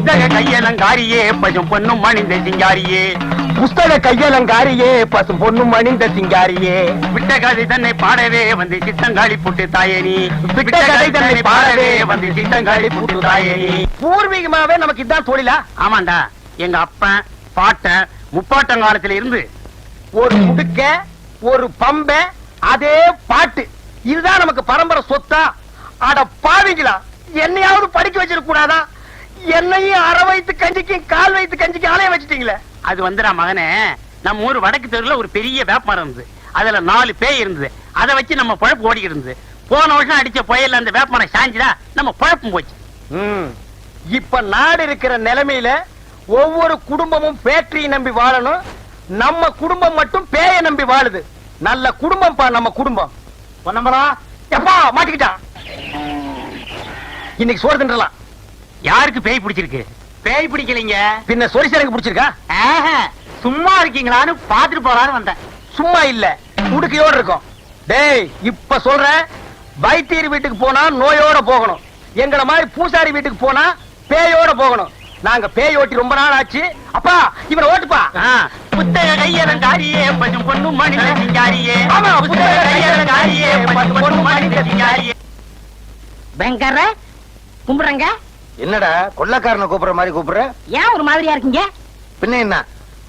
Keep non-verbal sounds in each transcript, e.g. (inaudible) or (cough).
புத்தக கையலங்காரியே பசும் பொண்ணும் மணிந்த சிங்காரியே. புஸ்தக கையலங்காரியே பசும் பொண்ணும் அணிந்த சிங்காரியே. விட்ட கதை தன்னை பாடவே வந்து சித்தங்காளி புட்டு தாயேனி விட்ட கதை தன்னை பாடவே வந்து சித்தங்காளி புட்டு தாயேனி பூர்வீகமாவே நமக்கு இதான் தொழிலா? ஆமாண்டா. எங்க அப்பன் பாட்டன் முப்பாட்டங்காலத்துல இருந்து ஒரு முடுக்க ஒரு பம்ப அதே பாட்டு. இதுதான் நமக்கு பரம்பரை சொத்தா? அட பாவிங்களா என்னையாவது படிக்க வச்சிருக்க கூடாதா என்னையும் அரை வயித்து கஞ்சிக்கும் கால் வயித்து கஞ்சிக்கும் ஆலய வச்சிட்டீங்களே? அது வந்துடா மகனே. நம்ம ஊர் வடக்கு தெருல ஒரு பெரிய வேப்பமரம் இருந்தது. அதுல நாலு பேய் இருந்தது. அதை வச்சு நம்ம பழப்பு ஓடிக்கிட்டு இருந்தது. போன வருஷம் அடிச்ச புயல்ல அந்த வேப்பமரம் சாஞ்சுதா? நம்ம பழப்பும் போச்சு. இப்ப நாடு இருக்கிற நிலைமையில ஒவ்வொரு குடும்பமும் பேட்டரியை நம்பி வாழணும். நம்ம குடும்பம் மட்டும் பேய நம்பி வாழுது. நல்ல குடும்பம் பா நம்ம குடும்பம். பொன்னம்பலா எப்பா மாட்டிக்கிட்டான் இன்னைக்கு சோறு தின்றலாம். யாருக்கு பேய் பிடிச்சிருக்கு? பேய் பிடிக்கலைங்க. பின்ன சொரிசரங்க பிடிச்சிருக்கா? ஆஹா, சும்மா இருக்கீங்களான்னு பாத்துட்டு போலான்னு வந்தேன். சும்மா இல்ல உடுக்கையோட இருக்கும். டேய் இப்ப சொல்றேன் வைத்தியர் வீட்டுக்கு போனா நோயோட போகணும். எங்கள மாதிரி பூசாரி வீட்டுக்கு போனா பேயோட போகணும். நாங்க பேய் ஓட்டி ரொம்ப நாள் ஆச்சு. அப்பா இவனை ஓட்டுப்பா. புத்தக கையலங்காரியே பசும் பொண்ணும் மனித சிங்காரியே. ஆமா, புத்தக கையலங்காரியே பசும் பொண்ணும் மனித சிங்காரியே. பயங்கர கும்பிடுறங்க. என்னடா கொள்ளக்காரனை கூப்பிடுற மாதிரி கூப்பிடுற? ஏன் ஒரு மாதிரியா இருக்கீங்க? பின்ன என்ன?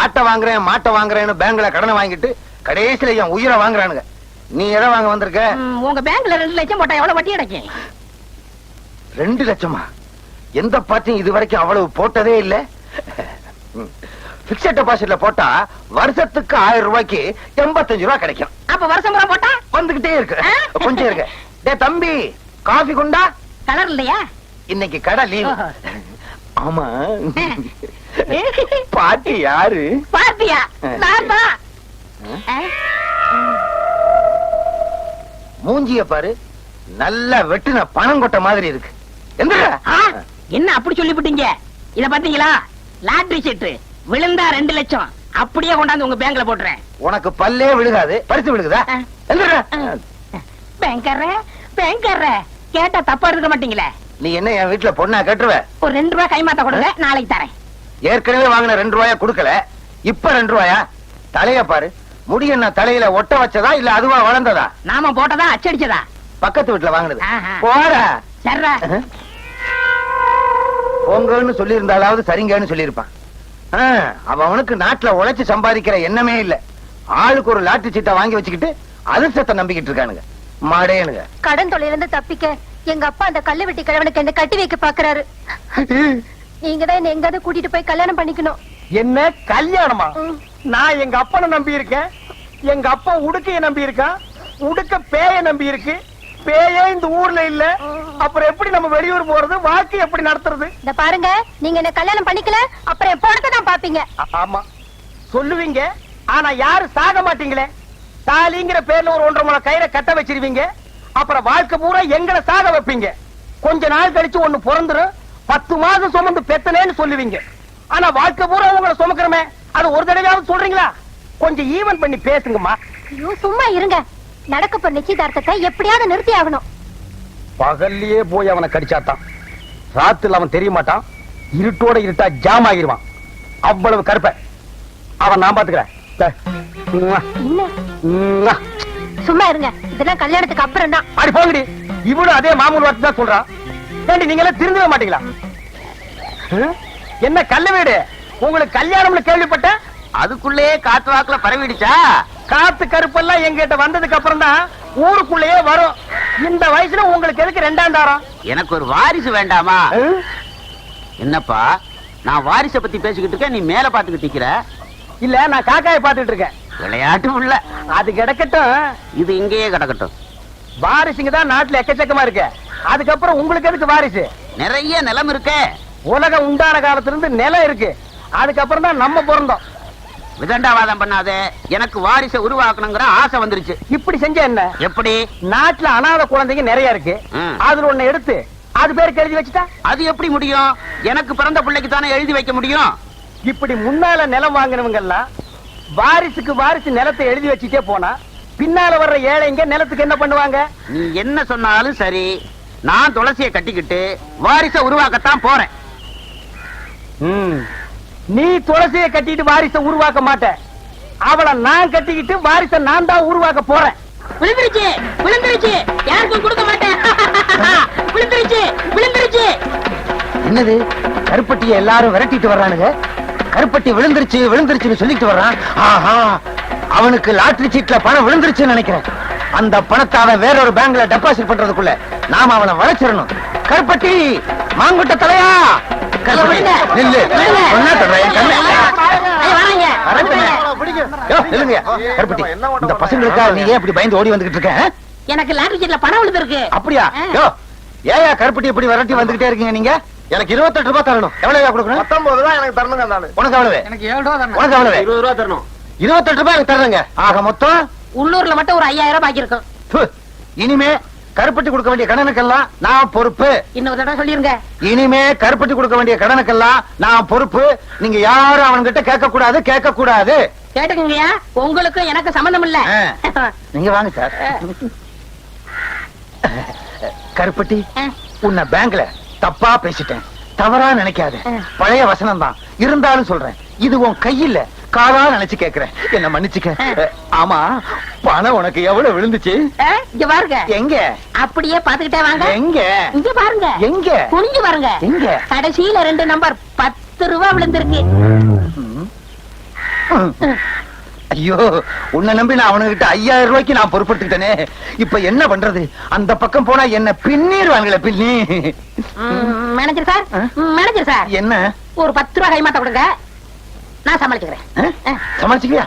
ஆட்டை வாங்குறேன் மாட்டை வாங்குறேன்னு பேங்க்ல கடனை வாங்கிட்டு கடைசியில என் உயிரை வாங்குறானுங்க. நீ எதை வாங்க வந்திருக்க? உங்க பேங்க்ல ரெண்டு லட்சம் போட்டா எவ்வளவு வட்டி கிடைக்கும் ரெண்டு லட்சமா? எந்த பார்ட்டியும் இது வரைக்கும் அவ்வளவு போட்டதே இல்ல. பிக்சட் டெபாசிட்ல போட்டா வருஷத்துக்கு ஆயிரம் ரூபாய்க்கு எண்பத்தஞ்சு ரூபாய் கிடைக்கும். அப்ப வருஷம் போட்டா? வந்துகிட்டே இருக்கு? கொஞ்சம் இருக்கு. டே தம்பி காஃபி கொண்டா? கலர் இல்லையா? இன்னைக்கு கடை லீவ். ஆமா. பாட்டி யாரு? ஆ? மூஞ்சிய பாரு. நல்லா வெட்டுன பணம் கொட்ட மாதிரி இருக்கு. என்ன அப்படி சொல்லிவிட்டீங்க? இத பாத்தீங்களா லாட்டரி சீட்டு. விழுந்தா ரெண்டு லட்சம். அப்படியே கொண்டாந்து உங்க பேங்க்ல போட்டுறேன். உனக்கு பல்லே விழுகாது. பரிசு விழுகுதா. பேங்கர்ற பேங்கர்ற கேட்டா தப்பா எடுக்க மாட்டீங்களே? நீ என்ன என் வீட்டுல பொண்ணா கட்டுருவ? ஒரு ரெண்டு ரூபாய் கைமாத்த கொடுங்க நாளைக்கு தரேன். ஏற்கனவே வாங்கின ரெண்டு ரூபாயா கொடுக்கல. இப்ப ரெண்டு ரூபாயா? தலைய பாரு. முடி என்ன தலையில ஒட்ட வச்சதா இல்ல அதுவா வளர்ந்ததா? நாம போட்டதா அச்சடிச்சதா? பக்கத்து வீட்டுல வாங்கினது. போடா. சர்ரா போங்கன்னு சொல்லி இருந்தாலாவது சரிங்கன்னு சொல்லியிருப்பான். அவனுக்கு நாட்டுல உழைச்சு சம்பாதிக்கிற எண்ணமே இல்ல. ஆளுக்கு ஒரு லாட்டரி சீட்டை வாங்கி வச்சுக்கிட்டு அதிர்ஷ்டத்தை நம்பிக்கிட்டு இருக்கானுங்க. மாடேனுங்க. கடன் தொழிலிருந்து தப்பிக்க எங்க அப்பா அந்த கல்லு வெட்டி கிழவனுக்கு என்ன கட்டி வைக்க பாக்குறாரு. நீங்க தான் என்ன எங்காவது கூட்டிட்டு போய் கல்யாணம் பண்ணிக்கணும். என்ன? கல்யாணமா. நான் எங்க அப்பனை நம்பி இருக்கேன். எங்க அப்பா உடுக்கைய நம்பி இருக்கான். உடுக்க பேய நம்பி இருக்கு. பேயே இந்த ஊர்ல இல்ல. அப்புறம் எப்படி நம்ம வெளியூர் போறது? வாழ்க்கை எப்படி நடத்துறது? இந்த பாருங்க நீங்க என்ன கல்யாணம் பண்ணிக்கல அப்புறம் என் படத்தை தான் பாப்பீங்க. ஆமா. சொல்லுவீங்க ஆனா யாரும் சாக மாட்டீங்களே? தாலிங்கிற பேர்ல ஒரு ஒன்றரை முளை கயிறை கட்ட வச்சிருவீங்க. அப்புறம் வாழ்க்கை பூரா எங்களை சாக வைப்பீங்க. கொஞ்ச நாள் கழிச்சு ஒண்ணு பிறந்துரும். பத்து மாசம் சுமந்து பெத்தனேன்னு சொல்லுவீங்க. ஆனா வாழ்க்கை பூரா உங்களை சுமக்கிறமே. அது ஒரு தடவையாவது சொல்றீங்களா? கொஞ்சம் ஈவன் பண்ணி பேசுங்கம்மா. ஐயோ சும்மா இருங்க. நடக்க போற நிச்சயதார்த்தத்தை எப்படியாவது நிறுத்தி ஆகணும். பகல்லையே போய் அவனை கடிச்சாத்தான். ராத்துல அவன் தெரிய மாட்டான். இருட்டோட இருட்டா ஜாம் ஆகிருவான். அவ்வளவு கருப்ப. அவன் நான் பாத்துக்கிறேன். சும்மா இருங்க. இதெல்லாம் கல்யாணத்துக்கு அப்புறம் தான் அடி போங்கடி. இவளும் அதே மாமூல் வார்த்தை தான் சொல்றான் ஏண்டி நீங்க எல்லாம் திருந்தவே மாட்டீங்களா? ஹம்? என்ன கல்ல வீடு? உங்களுக்கு கல்யாணம்னு கேள்விப்பட்டேன் அதுக்குள்ளே காத்து வாக்குல பரவிடுச்சா? காத்து கருப்பெல்லாம் எங்கிட்ட வந்ததுக்கு அப்புறம் தான் ஊருக்குள்ளேயே வரும். இந்த வயசுல உங்களுக்கு எதுக்கு ரெண்டாம் தாரம்? எனக்கு ஒரு வாரிசு வேண்டாமா? என்னப்பா நான் வாரிசை பத்தி பேசிக்கிட்டு இருக்கேன் நீ மேல பாத்துக்கிட்டு நிக்கிற? இல்ல நான் காக்காயை பார்த்துட்டு இருக்கேன். விளையாட்டு உள்ள அது கிடக்கட்டும். இது இங்கேயே கிடக்கட்டும். வாரிசுங்க தான் நாட்டுல எக்கச்சக்கமா இருக்கு. அதுக்கப்புறம் உங்களுக்கு எதுக்கு வாரிசு? நிறைய நிலம் இருக்கே. உலகம் உண்டான காலத்துல இருந்து நிலம் இருக்கு. அதுக்கப்புறம் தான் நம்ம பிறந்தோம். விதண்டாவாதம் பண்ணாதே. எனக்கு வாரிசை உருவாக்கணுங்கிற ஆசை வந்துருச்சு. இப்படி செஞ்ச என்ன? எப்படி? நாட்டுல அனாதை குழந்தைங்க நிறைய இருக்கு. அதுல ஒண்ணு எடுத்து அது பேருக்கு எழுதி வச்சுட்டா? அது எப்படி முடியும்? எனக்கு பிறந்த பிள்ளைக்கு தானே எழுதி வைக்க முடியும்? இப்படி முன்னால நிலம் வாங்கினவங்க எல்லாம் வாரிசுக்கு வாரிசு நிலத்தை எழுதி வச்சுட்டே போனா பின்னால வர்ற ஏழைங்க நிலத்துக்கு என்ன பண்ணுவாங்க? நீ என்ன சொன்னாலும் சரி நான் துளசியை கட்டிக்கிட்டு வாரிசை உருவாக்கத்தான் போறேன். ம். நீ துளசியை கட்டிட்டு வாரிசை உருவாக்க மாட்ட. அவளை நான் கட்டிக்கிட்டு வாரிசை நான் தான் உருவாக்க போறேன். விழுந்துருச்சு விழுந்துருச்சு. யாருக்கும் கொடுக்க மாட்டேன். (laughs) விழுந்துருச்சு விழுந்துருச்சு. என்னது? கருப்பட்டியை எல்லாரும் விரட்டிட்டு வர்றானுங்க? கருப்பட்டி விழுந்துருச்சு விழுந்துருச்சுன்னு சொல்லிட்டு வர்றான். ஆஹா அவனுக்கு லாட்டரி சீட்ல பணம் விழுந்துருச்சுன்னு நினைக்கிறேன். அந்த பணத்தை அவன் வேற ஒரு பேங்க்ல டெபாசிட் பண்றதுக்குள்ள நாம அவனை வளைச்சிடணும். கருப்பட்டி மாங்குட்ட தலையா? இந்த பசங்களுக்கா நீ ஏன் இப்படி பயந்து ஓடி வந்துகிட்டு இருக்க? எனக்கு லாட்டரி சீட்ல பணம் விழுந்திருக்கு. அப்படியா? ஏயா கருப்பட்டி இப்படி விரட்டி வந்துகிட்டே இருக்கீங்க நீங்க? எனக்கு இருபத்தெட்டு ரூபாய் தரணும். எவ்வளவு கொடுக்கணும்? பத்தொன்பது ரூபாய் எனக்கு தரணுங்க நானு உனக்கு எவ்வளவு? எனக்கு ஏழு ரூபா உனக்கு எவ்வளவு? இருபது ரூபா தரணும். இருபத்தெட்டு ரூபாய் எனக்கு தர்றேங்க ஆக மொத்தம்? உள்ளூர்ல மட்டும் ஒரு ஐயாயிரம் ரூபாய் பாக்கி இருக்கும். ப்பு. இனிமே கருப்பட்டி கொடுக்க வேண்டிய கடனுக்கெல்லாம் நான் பொறுப்பு. இன்னொரு தடவை சொல்லிருங்க. இனிமே கருப்பட்டி கொடுக்க வேண்டிய கடனுக்கெல்லாம் நான் பொறுப்பு. நீங்க யாரும் அவன்கிட்ட கேட்க கூடாது கேட்க கூடாது கேட்டுக்கங்கய்யா. உங்களுக்கு எனக்கு சம்பந்தம் இல்ல. நீங்க வாங்க சார். கருப்பட்டி. உன்னை பேங்க்ல தப்பா பேசிட்டேன். தவறா நினைக்காத. பழைய வசனம் தான் இருந்தாலும் சொல்றேன். இது உன் கையில. காதா நினைச்சு கேக்குறேன். என்ன மன்னிச்சுக்க. ஆமா பணம் உனக்கு எவ்வளவு விழுந்துச்சு? இங்க பாருங்க. எங்க? அப்படியே பாத்துக்கிட்டே வாங்க. எங்க? இங்க பாருங்க. எங்க? குனிஞ்சு பாருங்க. எங்க? கடைசியில ரெண்டு நம்பர். பத்து ரூபாய் விழுந்திருக்கு. ஐயோ உன்னை நம்பி நான் அவனுகிட்ட ஐயாயிரம் ரூபாய்க்கு நான் பொறுப்படுத்திட்டேனே இப்ப என்ன பண்றது? அந்த பக்கம் போனா என்ன பின்னிடுவாங்களே பின்னி. Manager sir manager sir. என்ன? ஒரு பத்து ரூபாய் கைமாத்த கொடுங்க. நான் சமாளிச்சுக்கிறேன். சமாளிச்சுக்கியா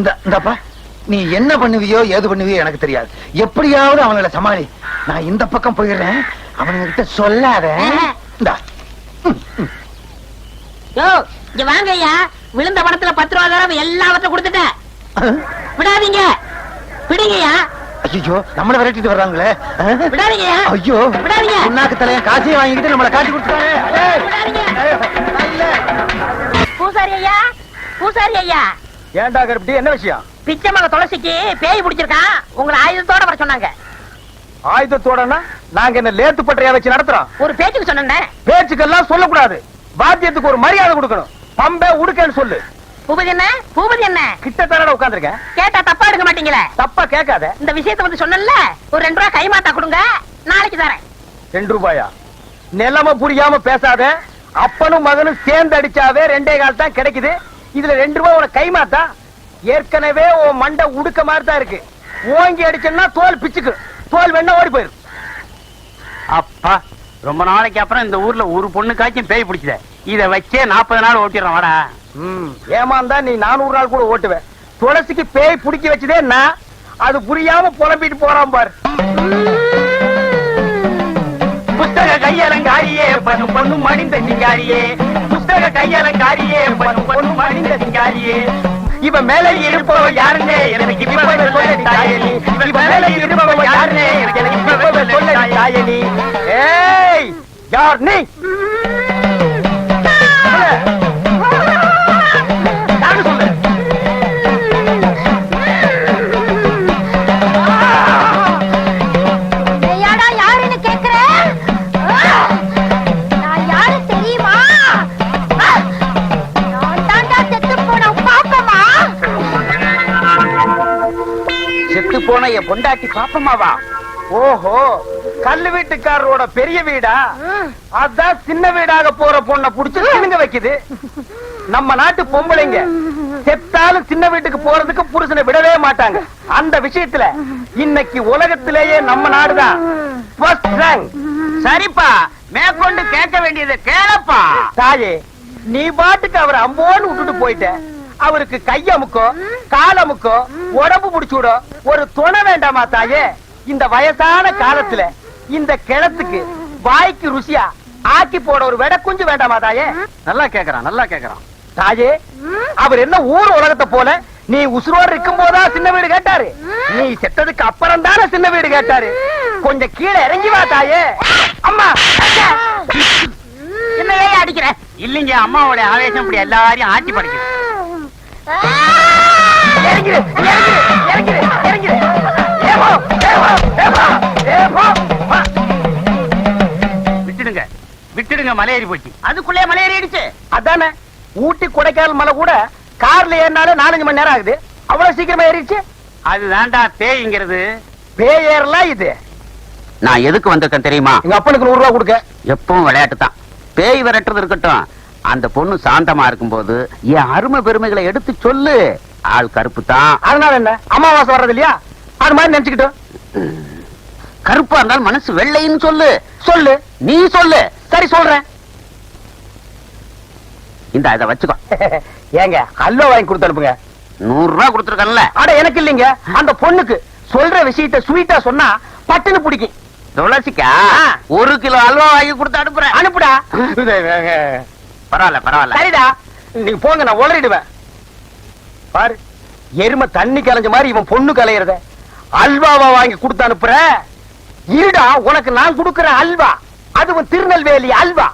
இந்த இந்தப்பா நீ என்ன பண்ணுவியோ ஏது பண்ணுவியோ எனக்கு தெரியாது. எப்படியாவது அவங்கள சமாளி. நான் இந்த பக்கம் போயிடுறேன். அவனுங்கிட்ட சொல்லாத. இந்தா. வாங்க ஐயா. விழுந்த பணத்துல பத்து ரூபா தடவை எல்லாவற்றையும் கொடுத்துட்டேன். விடாதீங்க. விடுங்கய்யா. ஐயோ நம்மள விரட்டிட்டு வர்றாங்களே. அஹ்? விடாதீங்கய்யா. ஐயோ விடாதீங்க. உன்னாக்கு தலைய காசையும் வாங்கிட்டு நம்மள காட்டி கொடுத்தாரு விடாதீங்க. பூசாரி ஐயா பூசாரி ஐயா. ஏன்டா கருப்பட்டி என்ன விஷயம்? பிச்சை மக துளசிக்கு பேய் பிடிச்சிருக்கான். உங்களை ஆயுதத்தோட வர சொன்னாங்க. ஆயுதத்தோடனா நாங்க என்ன லேத்து பட்டறையா வச்சு நடத்துறோம்? ஒரு பேச்சுக்கு சொன்னேன். பேச்சுக்கெல்லாம் சொல்லக்கூடாது. வாத்தியத்துக்கு ஒரு மரியாதை கொடுக்கணும். பம்பை உடுக்கன்னு சொல்லு. பூபதி என்ன பூபதி என்ன கிட்ட தானடா உட்காந்துருக்கேன் கேட்டா தப்பா எடுக்க மாட்டீங்களே? தப்பா கேட்காத. இந்த விஷயத்தை வந்து சொன்னேன்ல ஒரு ரெண்டு ரூபாய் கைமாத்தா கொடுங்க நாளைக்கு தரேன். ரெண்டு ரூபாயா? நிலைமை புரியாம பேசாத. அப்பனும் மகனும் சேர்ந்து அடிச்சாவே ரெண்டே கால் தான் கிடைக்குது. இதுல ரெண்டு ரூபாய் உனக்கு கைமாத்தா? ஏற்கனவே உன் மண்டை உடுக்க மாதிரி தான் இருக்கு. ஓங்கி அடிச்சேன்னா தோல் பிச்சுக்கு. தோல் வேணா ஓடி போயிரு. அப்பா ரொம்ப நாளைக்கு அப்புறம் இந்த ஊர்ல ஒரு பொண்ணுக்காச்சும் பேய் பிடிச்சத. இத வச்சே நாற்பது நாள் ஓட்டிடுறோம் வாடா. ஏமாந்தா நீ நானூறு நாள் கூட ஓட்டுவ. துளசிக்கு பேய் பிடிக்க வச்சதே நான் அது புரியாம புலம்பிட்டு போறான் பாரு. புஸ்தக கையலங்காரியே பண்ணு பொண்ணு மணிந்த சிங்காரியே. புஸ்தக கையலங்காரியே பண்ணு பொண்ணு மணிந்த சிங்காரியே. இவ மேல இருப்பவ யாருன்னே எனக்கு இப்பவே சொல்ல தாயனி இவ மேல இருப்பவ யாருன்னே எனக்கு இப்பவே சொல்ல தாயனி ஏய் யார் நீ? போன என் பொண்டாட்டி பாப்பமாவா ஓஹோ. கல்லு வீட்டுக்காரரோட பெரிய வீடா? அதான் சின்ன வீடாக போற பொண்ண புடிச்சு சினுங்க வைக்குது. நம்ம நாட்டு பொம்பளைங்க செத்தாலும் சின்ன வீட்டுக்கு போறதுக்கு புருஷனை விடவே மாட்டாங்க. அந்த விஷயத்துல இன்னைக்கு உலகத்திலேயே நம்ம நாடுதான். சரிப்பா மேற்கொண்டு கேட்க வேண்டியதை கேளப்பா. தாயே நீ பாட்டுக்கு அவரை அம்போன்னு விட்டுட்டு போயிட்ட. அவருக்கு கையமுக்கோ காலமுக்கோ உடம்பு புடிச்சு விடும் ஒரு துணை வேண்டாமா தாயே? இந்த வயசான காலத்துல இந்த கிணத்துக்கு வாய்க்கு ருசியா ஆக்கி போட ஒரு வெட குஞ்சு வேண்டாமா தாயே? நல்லா கேக்குறான் நல்லா கேக்குறான். தாயே அவர் என்ன ஊர் உலகத்தை போல நீ உசுரோடு இருக்கும் போதா சின்ன வீடு கேட்டாரு? நீ செத்ததுக்கு அப்புறம் தானே சின்ன வீடு கேட்டாரு? கொஞ்சம் கீழே இறங்கி வா தாயே. அம்மா என்ன ஏன் அடிக்கிற? இல்லைங்க அம்மாவோட ஆவேசம் இப்படி எல்லாரையும் ஆட்டி படைக்குது. இறங்கிரு இறங்கிரு இறங்கிரு இறங்கிரு. ஏவோ ஏவோ ஏவோ ஏவோ விட்டுடுங்க விட்டுடுங்க விடுங்க மலை ஏறி போச்சு. அதுக்குள்ளே மலை ஏறிடுச்சு அதானே? ஊட்டி கொடைக்கானல் மலை கூட கார்ல ஏறினாலே நாலஞ்சு மணி நேரம் ஆகுது. அவ்வளவு சீக்கிரமா ஏறிடுச்சு. அதுதான்டா பேய்ங்கிறது. பேய் ஏறலாம் இது? நான் எதுக்கு வந்திருக்கேன் தெரியுமா? எங்க அப்பனுக்கு நூறு ரூபா கொடுக்க. எப்பவும் விளையாட்டு தான் பேய் விரட்டுறது இருக்கட்டும். அந்த பொண்ணு சாந்தமா இருக்கும்போது என் அருமை பெருமைகளை எடுத்து சொல்லு. ஆள் கருப்பு தான் அதனால என்ன? அமாவாசை வர்றது இல்லையா? அது மாதிரி நினைச்சுக்கிட்டோம். கருப்பா இருந்தாலும் மனசு வெள்ளைன்னு சொல்லு. சொல்லு. நீ சொல்லு. சரி சொல்றேன். இந்த இதை வச்சுக்கோ. (laughs) ஏங்க அல்வா வாங்கி கொடுத்து அனுப்புங்க. நூறு ரூபாய் கொடுத்துருக்கல அட எனக்கு இல்லைங்க. அந்த பொண்ணுக்கு சொல்ற விஷயத்த ஸ்வீட்டா சொன்னா பட்டுன்னு பிடிக்கும். துளசிக்கா. ஒரு கிலோ அல்வா வாங்கி கொடுத்து அனுப்புறேன். அனுப்புடா. பரவாயில்ல பரவாயில்ல. சரிடா. நீங்க போங்க நான் உளறிடுவேன். பாரு எருமை தண்ணி கலைஞ்ச மாதிரி இவன் பொண்ணு கலையறத. அல்வாவா வாங்கி கொடுத்து அனுப்புற. இருடா உனக்கு நான் கொடுக்கிற அல்வா. அதுவும் திருநெல்வேலி அல்வா.